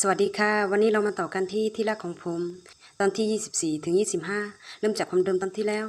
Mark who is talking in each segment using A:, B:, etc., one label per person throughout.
A: สวัสดีค่ะ วันนี้เรามาต่อกันที่ที่แรกของผม ตอนที่ 24ถึง25 เริ่มจากความเดิมตอนที่แล้ว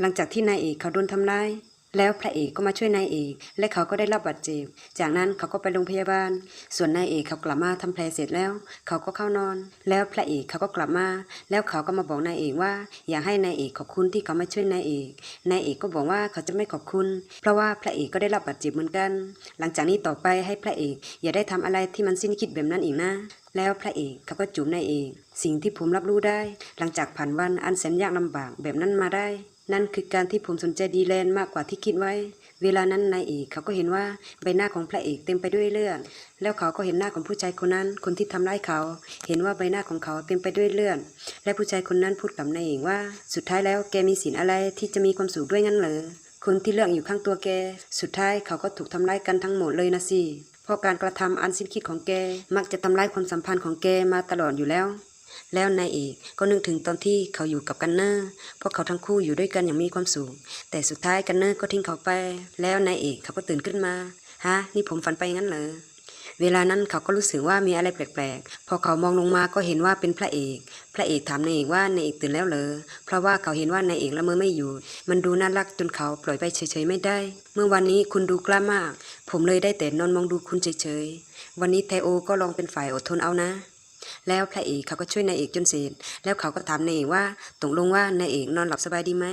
A: หลังจากที่นายเอกเขาโดนทำร้าย แล้วพระเอกก็มาช่วยนายเอก และเขาก็ได้รับบาดเจ็บ จากนั้นเขาก็ไปโรงพยาบาล ส่วนนายเอกเขากลับมาทำแผลเสร็จแล้ว เขาก็เข้านอน แล้วพระเอกเขาก็กลับมา แล้วเขาก็มาบอกนายเอกว่า อยากให้นายเอกขอบคุณที่เขามาช่วยนายเอก นายเอกก็บอกว่าเขาจะไม่ขอบคุณ เพราะว่าพระเอกก็ได้รับบาดเจ็บเหมือนกัน หลังจากนี้ต่อไปให้พระเอก อย่าได้ทำอะไรที่มันสิ้นคิดแบบนั้นอีกนะแล้วพระเอกเขาก็จูบนายเอก สิ่งที่ผมรับรู้ได้ หลังจากผ่านวันอันแสนยากลำบากแบบนั้นมาได้ นั่นคือการที่ผมสนใจดีแลนมากกว่าที่คิดไว้ เวลานั้นนายเอกเขาก็เห็นว่าใบหน้าของพระเอกเต็มไปด้วยเลือด แล้วเขาก็เห็นหน้าของผู้ชายคนนั้น คนที่ทำร้ายเขา เห็นว่าใบหน้าของเขาเต็มไปด้วยเลือด และผู้ชายคนนั้นพูดกับนายเอกว่า สุดท้ายแล้วแกมีสินอะไรที่จะมีความสุขด้วยงั้นเหรอ คนที่เลือกอยู่ข้างตัวแก สุดท้ายเขาก็ถูกทำร้ายกันทั้งหมดเลยนะสิ เพราะการกระทำอันสิ้นคิดของแก มักจะทำร้ายความสัมพันธ์ของแกมาตลอดอยู่แล้ว แล้วนายเอกก็นึกถึงตอนที่เขาอยู่กับกันเนอร์เพราะเขาทั้งคู่อยู่ด้วยกันอย่างมีความสุข แต่สุดท้ายกันเนอร์ก็ทิ้งเขาไป แล้วนายเอกเขาก็ตื่นขึ้นมา ฮะ นี่ผมฝันไปงั้นเหรอ เวลานั้นเขาก็รู้สึกว่ามีอะไรแปลกๆ พอเขามองลงมาก็เห็นว่าเป็นพระเอก พระเอกถามนายเอกว่านายเอกตื่นแล้วเหรอ เพราะว่าเขาเห็นว่านายเอกละเมอไม่อยู่ มันดูน่ารักจนเขาปล่อยไปเฉยๆไม่ได้ เมื่อวันนี้คุณดูกล้ามาก ผมเลยได้แต่นอนมองดูคุณเฉยๆ วันนี้ไทโอก็ลองเป็นฝ่ายอดทนเอานะ แล้วพระเอกเขาก็ช่วยนายเอกจนเสร็จแล้วเขาก็ถามนายเอกว่าตกลงว่านายเอกนอนหลับสบายดีไหม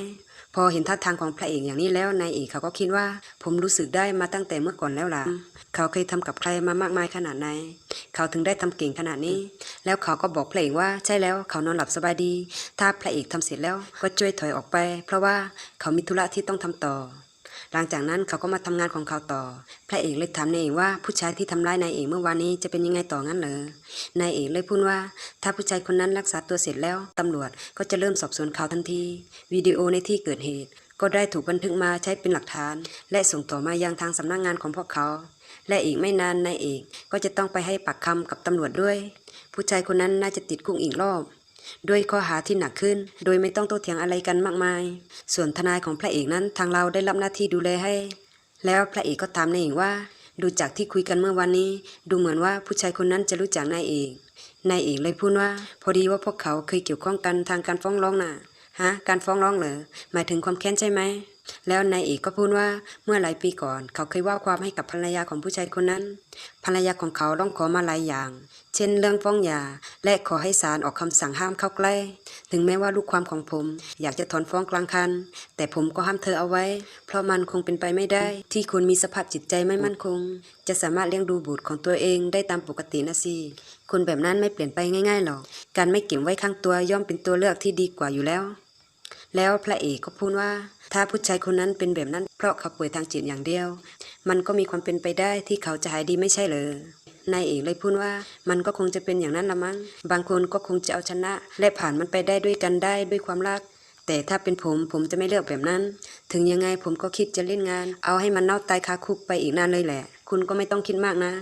A: พอเห็นท่าทางของพระเอกอย่างนี้แล้วนายเอกเขาก็คิดว่า ผมรู้สึกได้มาตั้งแต่เมื่อก่อนแล้วล่ะเขาเคยทำกับใครมามากมายขนาดไหนเขาถึงได้ทำเก่งขนาดนี้ แล้วเขาก็บอกพระเอกว่าใช่แล้วเขานอนหลับสบายดี ถ้าพระเอกทำเสร็จแล้วก็ช่วยถอยออกไป เพราะว่าเขามีธุระที่ต้องทำต่อ หลังจากนั้นเขาก็มาทำงานของเขาต่อ พระเอกเลยถามนายเอกว่าผู้ชายที่ทำร้ายนายเอกเมื่อวานนี้จะเป็นยังไงต่องั้นเหรอนายเอกเลยพูดว่า ถ้าผู้ชายคนนั้นรักษาตัวเสร็จแล้วตำรวจก็จะเริ่มสอบสวนเขาทันที วิดีโอในที่เกิดเหตุ ก็ได้ถูกบันทึกมาใช้เป็นหลักฐาน และส่งต่อมายังทางสำนักงงานของพวกเขา และอีกไม่นานนายเอกก็จะต้องไปให้ปากคำกับตำรวจด้วย ผู้ชายคนนั้นน่าจะติดคุกอีกรอบ ด้วยข้อหาที่หนักขึ้น โดยไม่ต้องโต้เถียงอะไรกันมากมาย ส่วนทนายของพระเอกนั้นทางเราได้รับหน้าที่ดูแลให้ แล้วพระเอกก็ถามนายเอกว่า ดูจากที่คุยกันเมื่อวันนี้ ดูเหมือนว่าผู้ชายคนนั้นจะรู้จักนายเอกนายเอกเลยพูดว่า พอดีว่าพวกเขาเคยเกี่ยวข้องกันทางการฟ้องร้องน่ะฮะการฟ้องร้องเหรอหมายถึงความแค้นใช่ไหม แล้วนายเอกก็พูดว่าเมื่อหลายปีก่อน เขาเคยว่าความให้กับภรรยาของผู้ชายคนนั้น ภรรยาของเขาร้องขอมาหลายอย่าง เช่นเรื่องฟ้องหย่าและขอให้ศาลออกคำสั่งห้ามเข้าใกล้ ถึงแม้ว่าลูกความของผม อยากจะถอนฟ้องกลางคัน แต่ผมก็ห้ามเธอเอาไว้ เพราะมันคงเป็นไปไม่ได้ ที่คนมีสภาพจิตใจไม่มั่นคง จะสามารถเลี้ยงดูบุตรของตัวเองได้ตามปกตินะสิคนแบบนั้นไม่เปลี่ยนไปง่ายๆหรอก การไม่เก็บไว้ข้างตัวย่อมเป็นตัวเลือกที่ดีกว่าอยู่แล้ว แล้วพระเอกก็พูดว่า ถ้าผู้ชายคนนั้นเป็นแบบนั้น เพราะเขาป่วยทางจิตอย่างเดียว มันก็มีความเป็นไปได้ที่เขาจะหายดีไม่ใช่เหรอนายเอกเลยพูดว่ามันก็คงจะเป็นอย่างนั้นละมั้ง บางคนก็คงจะเอาชนะ และผ่านมันไปได้ด้วยกันได้ด้วยความรัก แต่ถ้าเป็นผมผมจะไม่เลือกแบบนั้น ถึงยังไงผมก็คิดจะเล่นงาน เอาให้มันเน่าตายคาคุกไปอีกนานเลยแหละ คุณก็ไม่ต้องคิดมากนะ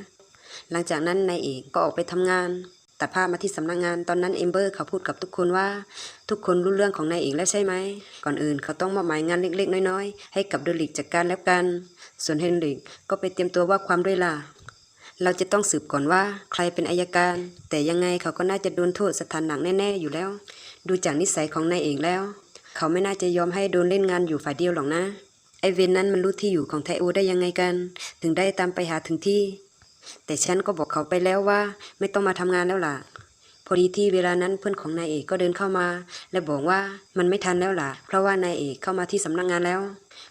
A: หลังจากนั้นนายเอกก็ออกไปทำงาน ตัดภาพมาที่สำนักงานตอนนั้นเอมเบอร์เขาพูดกับทุกคนว่า ทุกคนรู้เรื่องของนายเอกแล้วใช่ไหม ก่อนอื่นเขาต้องมอบหมายงานเล็กๆ น้อยๆ ให้กับเดลิกจัดการแล้วกัน ส่วนเฮนริกก็ไปเตรียมตัวว่าความด้วยล่ะ เราจะต้องสืบก่อนว่าใครเป็นอายการ แต่ยังไงเขาก็น่าจะโดนโทษสถานหนักแน่ๆอยู่แล้ว ดูจากนิสัยของนายเอกแล้ว เขาไม่น่าจะยอมให้โดนเล่นงานอยู่ฝ่ายเดียวหรอกนะไอเวนนั้นมันรู้ที่อยู่ของไทโอได้ยังไงกัน ถึงได้ตามไปหาถึงที่ แต่ฉันก็บอกเขาไปแล้วว่า ไม่ต้องมาทำงานแล้วล่ะ พอดีที่เวลานั้นเพื่อนของนายเอกก็เดินเข้ามา และบอกว่ามันไม่ทันแล้วล่ะ เพราะว่านายเอกเข้ามาที่สำนักงานแล้ว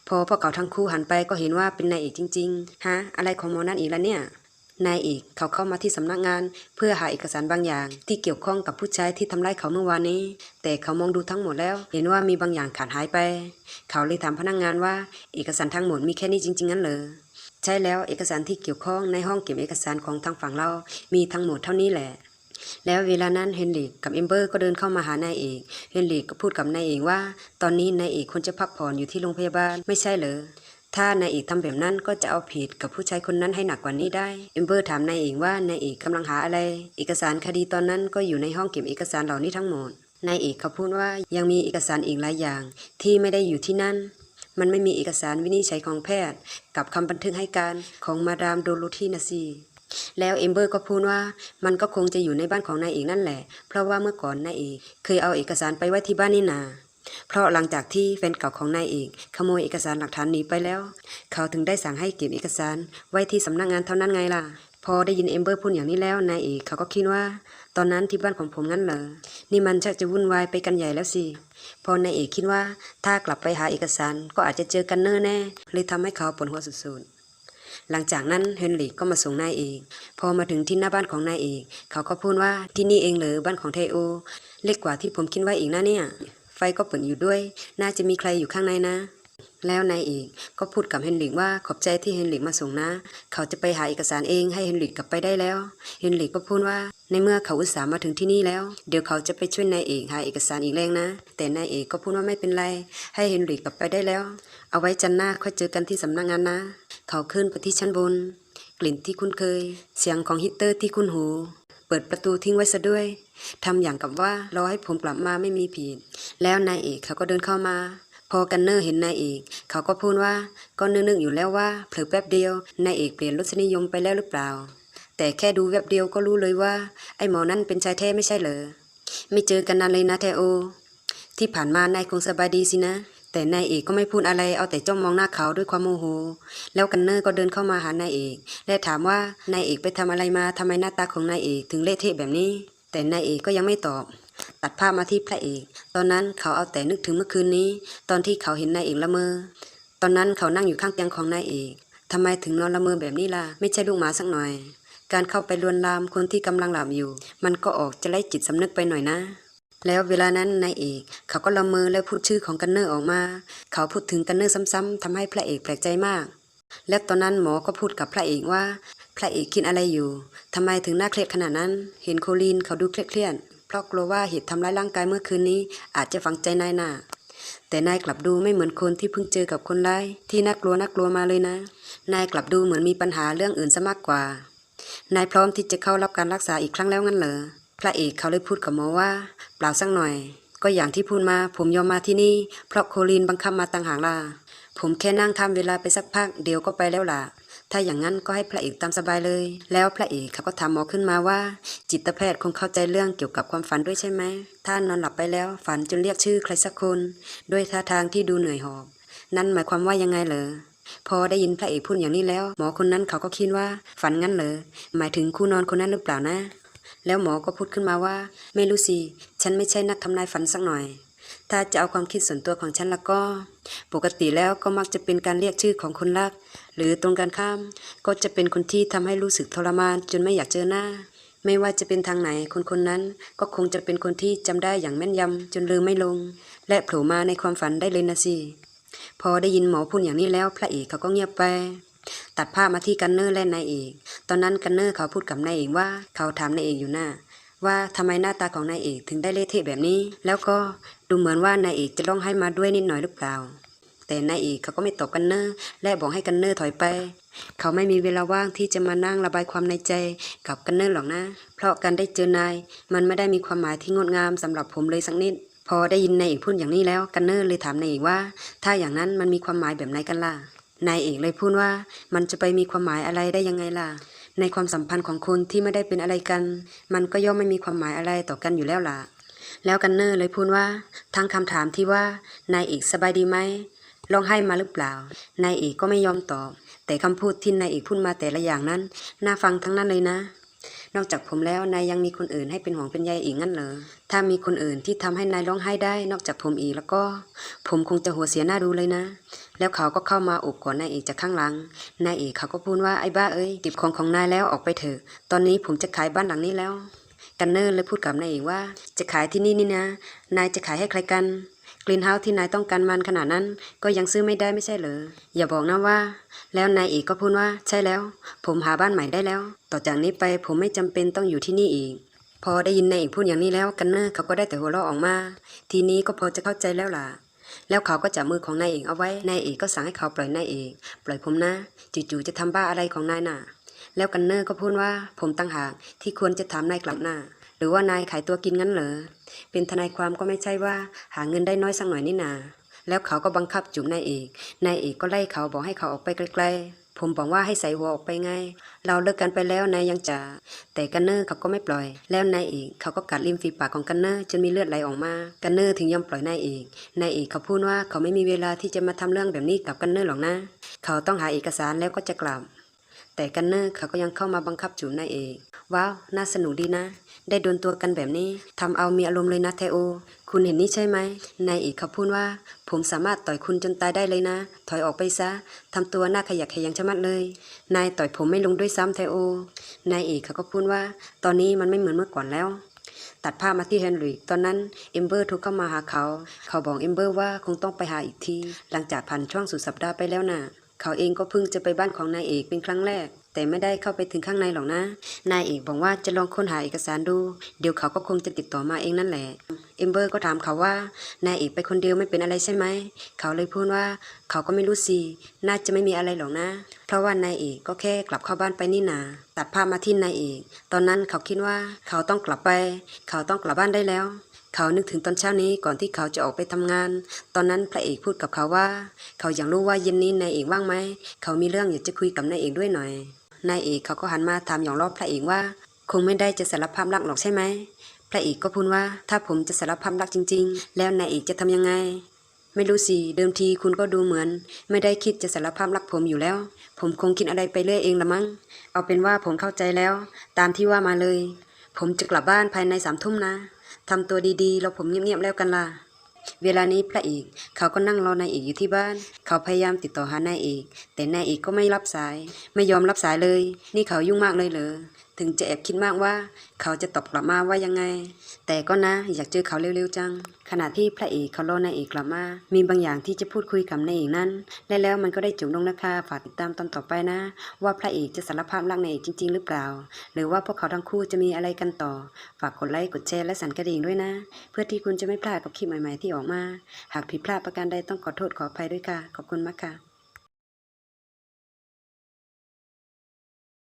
A: พอพวกเขาทั้งคู่หันไปก็เห็นว่าเป็นนายเอกจริงๆฮะอะไรของหมอนั่นอีกแล้วเนี่ยนายเอกเขาเข้ามาที่สำนักงาน เพื่อหาเอกสารบางอย่าง ที่เกี่ยวข้องกับผู้ชายที่ทำร้ายเขาเมื่อวานนี้ แต่เขามองดูทั้งหมดแล้ว เห็นว่ามีบางอย่างขาดหายไป เขาเลยถามพนักงานว่า เอกสารทั้งหมดมีแค่นี้จริงๆงั้นเหรอ ใช่แล้วเอกสารที่เกี่ยวข้องในห้องเก็บเอกสารของทางฝั่งเรา มีทั้งหมดเท่านี้แหละ แล้วเวลานั้นเฮนริกกับเอมเบอร์ก็เดินเข้ามาหานายเอก เฮนริกก็พูดกับนายเอกว่า ตอนนี้นายเอกควรจะพักผ่อนอยู่ที่โรงพยาบาลไม่ใช่เหรอ ถ้านายเอกทำแบบนั้นก็จะเอาผิดกับผู้ชายคนนั้นให้หนักกว่านี้ได้ เอมเบอร์ถามนายเอกว่านายเอกกำลังหาอะไร เอกสารคดีตอนนั้นก็อยู่ในห้องเก็บเอกสารเหล่านี้ทั้งหมดนายเอกเขาพูดว่ายังมีเอกสารอีกหลายอย่างที่ไม่ได้อยู่ที่นั่น มันไม่มีเอกสารวินิจฉัยของแพทย์ กับคำบันทึกให้การของมาดามโดโรธีนะสิแล้วเอมเบอร์ก็พูดว่ามันก็คงจะอยู่ในบ้านของนายเอกนั่นแหละ เพราะว่าเมื่อก่อนนายเอกเคยเอาเอกสารไปไว้ที่บ้านนี่นา เพราะหลังจากที่แฟนเก่าของนายเอกขโมยเอกสารหลักฐานหนีไปแล้ว เขาถึงได้สั่งให้เก็บเอกสารไว้ที่สำนักงานเท่านั้นไงล่ะ พอได้ยินเอมเบอร์พูดอย่างนี้แล้วนายเอกเขาก็คิดว่า ตอนนั้นที่บ้านของผมงั้นเหรอ นี่มันชักจะวุ่นวายไปกันใหญ่แล้วสิ พอนายเอกคิดว่าถ้ากลับไปหาเอกสารก็อาจจะเจอกันเนอแน่เลยทำให้เขาปวดหัวสุดๆ หลังจากนั้นเฮนริกก็มาส่งนายเอก พอมาถึงที่หน้าบ้านของนายเอก เขาก็พูดว่าที่นี่เองเหรอบ้านของเทโอ เล็กกว่าที่ผมคิดไว้อีกนะเนี่ย ไฟก็เปิดอยู่ด้วย น่าจะมีใครอยู่ข้างในนะ แล้วนายเอกก็พูดกับเฮนริกว่าขอบใจที่เฮนริกมาส่งนะ เขาจะไปหาเอกสารเองให้เฮนริกกลับไปได้แล้ว เฮนริกก็พูดว่าในเมื่อเขาอุตส่าห์มาถึงที่นี่แล้ว เดี๋ยวเขาจะไปช่วยนายเอกหาเอกสารอีกแรงนะ แต่นายเอกก็พูดว่าไม่เป็นไร ให้เฮนริกกลับไปได้แล้ว เอาไว้จันหน้าค่อยเจอกันที่สำนักงานนะ เขาขึ้นไปที่ชั้นบน กลิ่นที่คุ้นเคย เสียงของฮีตเตอร์ที่คุ้นหู เปิดประตูทิ้งไว้ซะด้วยทำอย่างกับว่ารอให้ผมกลับมาไม่มีผิด แล้วนายเอกเขาก็เดินเข้ามา อกันเนอร์เห็นนายเอก เขาก็พูดว่าก็นึกๆอยู่แล้วว่าเผลอแป๊บเดียวนายเอกเปลี่ยนรสนิยมไปแล้วหรือเปล่า แต่แค่ดูแวบเดียวก็รู้เลยว่า ไอ้หมอนั่นเป็นชายแท้ไม่ใช่เหรอไม่เจอกันนานเลยนะเทโอ ที่ผ่านมานายคงสบายดีสินะ แต่นายเอกก็ไม่พูดอะไรเอาแต่จ้องมองหน้าเขาด้วยความโมโห แล้วกันเนอร์ก็เดินเข้ามาหานายเอก และถามว่านายเอกไปทำอะไรมาทำไมหน้าตาของนายเอกถึงเละเทะแบบนี้ แต่นายเอกก็ยังไม่ตอบ ตัดภาพมาที่พระเอก ตอนนั้นเขาเอาแต่นึกถึงเมื่อคืนนี้ ตอนที่เขาเห็นนายเอกละเมอ ตอนนั้นเขานั่งอยู่ข้างเตียงของนายเอกทำไมถึงนอนละเมอแบบนี้ล่ะ ไม่ใช่ลูกหมาสักหน่อย การเข้าไปลวนลามคนที่กำลังหลับอยู่ มันก็ออกจะไล่จิตสำนึกไปหน่อยนะ แล้วเวลานั้นนายเอก เขาก็ละเมอแล้วพูดชื่อของกันเนอร์ออกมา เขาพูดถึงกันเนอร์ซ้ำๆทำให้พระเอกแปลกใจมาก และตอนนั้นหมอก็พูดกับพระเอกว่า พระเอกคิดอะไรอยู่ทำไมถึงน่าเครียดขนาดนั้น เห็นโคลีนเขาดูเครียด ราะกลัวว่าเหตุทำร้ายร่างกายเมื่อคืนนี้ อาจจะฝังใจนายน่ะแต่นายกลับดูไม่เหมือนคนที่เพิ่งเจอกับคนร้ายที่น่ากลัวน่ากลัวมาเลยนะ นายกลับดูเหมือนมีปัญหาเรื่องอื่นซะมากกว่า นายพร้อมที่จะเข้ารับการรักษาอีกครั้งแล้วงั้นเหรอ พระเอกเขาเลยพูดกับหมอว่า เปล่าสักหน่อย ก็อย่างที่พูดมาผมยอมมาที่นี่ เพราะโคลีนบังคับมาต่างหากล่ะผมแค่นั่งทำเวลาไปสักพักเดี๋ยวก็ไปแล้วล่ะ ถ้าอย่างนั้นก็ให้พระเอกตามสบายเลย แล้วพระเอกเขาก็ถามหมอขึ้นมาว่า จิตแพทย์คงเข้าใจเรื่องเกี่ยวกับความฝันด้วยใช่ไหมถ้านอนหลับไปแล้วฝันจนเรียกชื่อใครสักคนด้วยท่าทางที่ดูเหนื่อยหอบ นั่นหมายความว่ายังไงเหรอพอได้ยินพระเอกพูดอย่างนี้แล้ว หมอคนนั้นเขาก็คิดว่าฝันงั้นเหรอหมายถึงคู่นอนคนนั้นหรือเปล่านะ แล้วหมอก็พูดขึ้นมาว่า ไม่รู้สิฉันไม่ใช่นักทำนายฝันสักหน่อย ถ้าจะเอาความคิดส่วนตัวของฉันแล้วก็ ปกติแล้วก็มักจะเป็นการเรียกชื่อของคนรัก หรือตรงกันข้าม ก็จะเป็นคนที่ทำให้รู้สึกทรมานจนไม่อยากเจอหน้า ไม่ว่าจะเป็นทางไหนคนคนนั้น ก็คงจะเป็นคนที่จำได้อย่างแม่นยำจนลืมไม่ลง และโผล่มาในความฝันได้เลยนะสิพอได้ยินหมอพูดอย่างนี้แล้ว พระเอกเขาก็เงียบไปตัดภาพมาที่กันเนอร์และนายเอก ตอนนั้นกันเนอร์เขาพูดกับนายเอกว่าเขาถามนายเอกอยู่หน้า ว่าทำไมหน้าตาของนายเอกถึงได้เละเทะแบบนี้ แล้วก็ดูเหมือนว่านายเอกจะร้องไห้มาด้วยนิดหน่อยหรือเปล่า แต่นายเอกเขาก็ไม่ตอบกันเนอร์และบอกให้กันเนอร์ถอยไป เขาไม่มีเวลาว่างที่จะมานั่งระบายความในใจกับกันเนอร์หรอกนะ เพราะการได้เจอนาย มันไม่ได้มีความหมายที่งดงามสำหรับผมเลยสักนิด พอได้ยินนายเอกพูดอย่างนี้แล้วกันเนอร์เลยถามนายเอกว่า ถ้าอย่างนั้นมันมีความหมายแบบไหนกันล่ะนายเอกเลยพูดว่ามันจะไปมีความหมายอะไรได้ยังไงล่ะในความสัมพันธ์ของคนที่ไม่ได้เป็นอะไรกัน มันก็ย่อมไม่มีความหมายอะไรต่อกันอยู่แล้วล่ะ แล้วกันเนอร์เลยพูดว่าทั้งคำถามที่ว่านายเอกสบายดีไหม ร้องไห้มาหรือเปล่า นายเอกก็ไม่ยอมตอบ แต่คำพูดที่นายเอกพูดมาแต่ละอย่างนั้น น่าฟังทั้งนั้นเลยนะ นอกจากผมแล้วนายยังมีคนอื่นให้เป็นห่วงเป็นใยอีกงั้นเหรอ ถ้ามีคนอื่นที่ทำให้นายร้องไห้ได้ นอกจากผมอีกแล้วก็ ผมคงจะหัวเสียหน้าดูเลยนะ แล้วเขาก็เข้ามาอบกอดนายเอกจากข้างหลัง นายเอกเขาก็พูดว่าไอ้บ้าเอ้ยติบของของนายแล้วออกไปเถอะ ตอนนี้ผมจะขายบ้านหลังนี้แล้ว กันเนอร์เลยพูดกับนายเอกว่า จะขายที่นี่นี่นะ นายจะขายให้ใครกัน กลินเฮาที่นายต้องการมันขนาดนั้น ก็ยังซื้อไม่ได้ไม่ใช่เหรอ อย่าบอกนะว่า แล้วนายเอกก็พูดว่าใช่แล้ว ผมหาบ้านใหม่ได้แล้ว ต่อจากนี้ไปผมไม่จำเป็นต้องอยู่ที่นี่อีก พอได้ยินนายเอกพูดอย่างนี้แล้วกันเนอร์เขาก็ได้แต่หัวเราะออกมา ทีนี้ก็พอจะเข้าใจแล้วล่ะ แล้วเขาก็จับมือของนายเอกเอาไว้ นายเอกก็สั่งให้เขาปล่อยนายเอก ปล่อยผมนะ จู่ๆจะทำบ้าอะไรของนายน่ะ แล้วกันเนอร์ก็พูดว่าผมตั้งหากที่ควรจะถามนายกลับหน้า รือว่านายขายตัวกินงั้นเหรอ เป็นทนายความก็ไม่ใช่ว่า หาเงินได้น้อยสักหน่อยนี่นา แล้วเขาก็บังคับจูบนายเอก นายเอกก็ไล่เขาบอกให้เขาออกไปไกลๆ ผมบอกว่าให้ใส่หัวออกไปไง เราเลิกกันไปแล้วนายยังจะ แต่กันเนอร์เขาก็ไม่ปล่อย แล้วนายเอกเขาก็กัดริมฝีปากของกันเนอร์จนมีเลือดไหลออกมา กันเนอร์ถึงยอมปล่อยนายเอก นายเอกเขาพูดว่าเขาไม่มีเวลาที่จะมาทำเรื่องแบบนี้กับกันเนอร์หรอกนะ เขาต้องหาเอกสารแล้วก็จะกลับแต่กันเนอร์เขาก็ยังเข้ามาบังคับจูบนายเอกว้าว น่าสนุกดีนะ ได้โดนตัวกันแบบนี้ทำเอามีอารมณ์เลยนะเทโอ คุณเห็นนี่ใช่ไหมนายเอกเขาพูดว่า ผมสามารถต่อยคุณจนตายได้เลยนะ ถอยออกไปซะทำตัวหน้าขยักขยังชะมัดเลย นายต่อยผมไม่ลงด้วยซ้ำเทโอนายเอกเขาก็พูดว่า ตอนนี้มันไม่เหมือนเมื่อก่อนแล้วตัดภาพมาที่เฮนรี่ตอนนั้นเอมเบอร์โทรเข้ามาหาเขา เขาบอกเอมเบอร์ว่าคงต้องไปหาอีกที หลังจากผ่านช่วงสุดสัปดาห์ไปแล้วน่ะ เขาเองก็เพิ่งจะไปบ้านของนายเอกเป็นครั้งแรก แต่ไม่ได้เข้าไปถึงข้างในหรอกนะ นายเอกบอกว่าจะลองค้นหาเอกสารดู เดี๋ยวเขาก็คงจะติดต่อมาเองนั่นแหละ เอมเบอร์ก็ถามเขาว่านายเอกไปคนเดียวไม่เป็นอะไรใช่ไหม เขาเลยพูดว่าเขาก็ไม่รู้สิ น่าจะไม่มีอะไรหรอกนะ เพราะว่านายเอกก็แค่กลับเข้าบ้านไปนี่นาตัดภาพมาที่นายเอก ตอนนั้นเขาคิดว่าเขาต้องกลับไป เขาต้องกลับบ้านได้แล้วเขานึกถึงตอนเช้านี้ก่อนที่เขาจะออกไปทำงาน ตอนนั้นพระเอกพูดกับเขาว่า เขาอยากรู้ว่าเย็นนี้นายเอกว่างไหม เขามีเรื่องอยากจะคุยกับนายเอกด้วยหน่อย นายเอกเขาก็หันมาถามหยองรอบพระเอกว่า คงไม่ได้จะสารภาพรักหรอกใช่ไหมพระเอกก็พูดว่าถ้าผมจะสารภาพรักจริง ๆ แล้วนายเอกจะทำยังไง ไม่รู้สิเดิมทีคุณก็ดูเหมือน ไม่ได้คิดจะสารภาพรักผมอยู่แล้ว ผมคงคิดอะไรไปเรื่อยเองละมั้งเอาเป็นว่าผมเข้าใจแล้ว ตามที่ว่ามาเลย ผมจะกลับบ้านภายในสามทุ่มนะทำตัวดีๆแล้วผมเงียบๆแล้วกันล่ะ เวลานี้พระเอกเขาก็นั่งรอนายเอกอยู่ที่บ้าน เขาพยายามติดต่อหานายเอก แต่นายเอกก็ไม่รับสาย ไม่ยอมรับสายเลย นี่เขายุ่งมากเลยเหรอถึงจะแอบคิดมากว่า เขาจะตอบกลับมาว่ายังไง แต่ก็นะอยากเจอเขาเร็วๆจัง ขณะที่พระเอกเขารอนายเอกกลับมา มีบางอย่างที่จะพูดคุยกับนายเอกนั้น และแล้วมันก็ได้จบลงนะคะ ฝากติดตามตอนต่อไปนะ ว่าพระเอกจะสารภาพรักนายเอกจริง ๆ หรือเปล่า หรือว่าพวกเขาทั้งคู่จะมีอะไรกันต่อ ฝากกดไลค์ กดแชร์และสั่นกระดิ่งด้วยนะ เพื่อที่คุณจะไม่พลาดกับคลิปใหม่ ๆ ที่ออกมา หากผิดพลาดประการใดต้องขอโทษขออภัยด้วยค่ะ ขอบคุณมากค่ะ